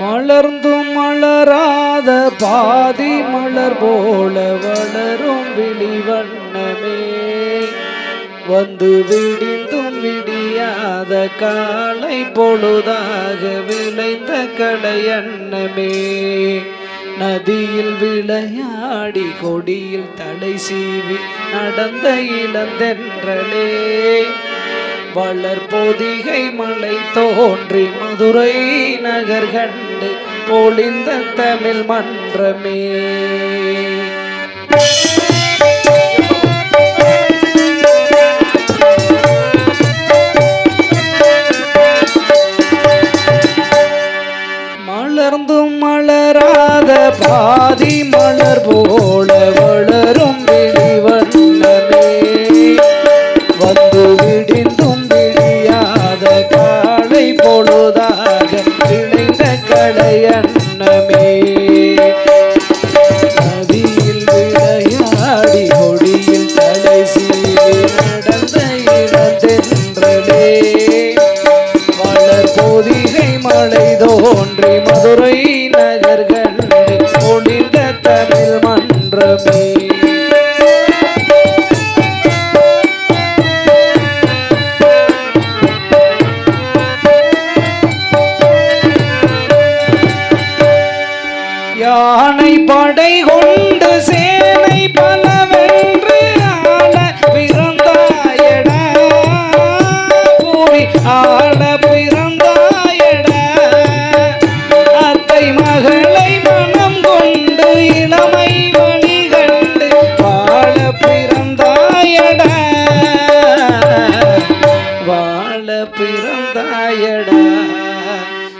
மலர்ந்தும் மலராத பாதி மலர் போல வளரும் விழிவண்ணமே. வந்து விடிந்தும் விடியாத காலை பொழுதாக விளைந்த கடையண்ணமே நதியில் விளையாடி கொடியில் தலை சீவி நடந்த இளந்தென்றலே வளர் பொதிகை மலை தோன்றி மதுரை நகர் கண்டு பொழிந்த தமிழ் மன்றமே. மலர்ந்தும் மலராத பா மதுரை நகர்கள் கண்டு தமிழ் மன்றமே. யானை படை கொண்டு சேனை பல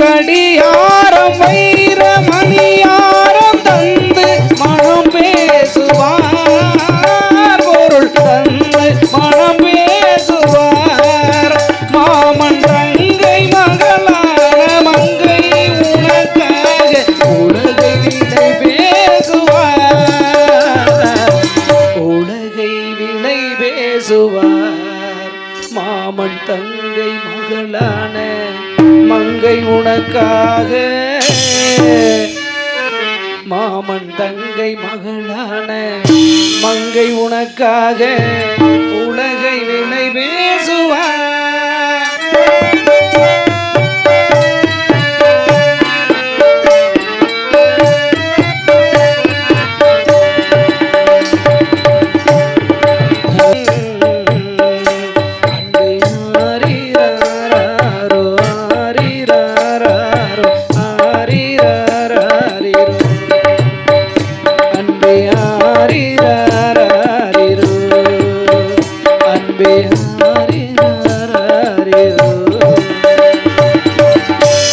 கடியாரம் வைர மாமன் தங்கை மகளான மங்கை உனக்காக. மாமன் தங்கை மகளான மங்கை உனக்காக. உலகை விலை அன்பே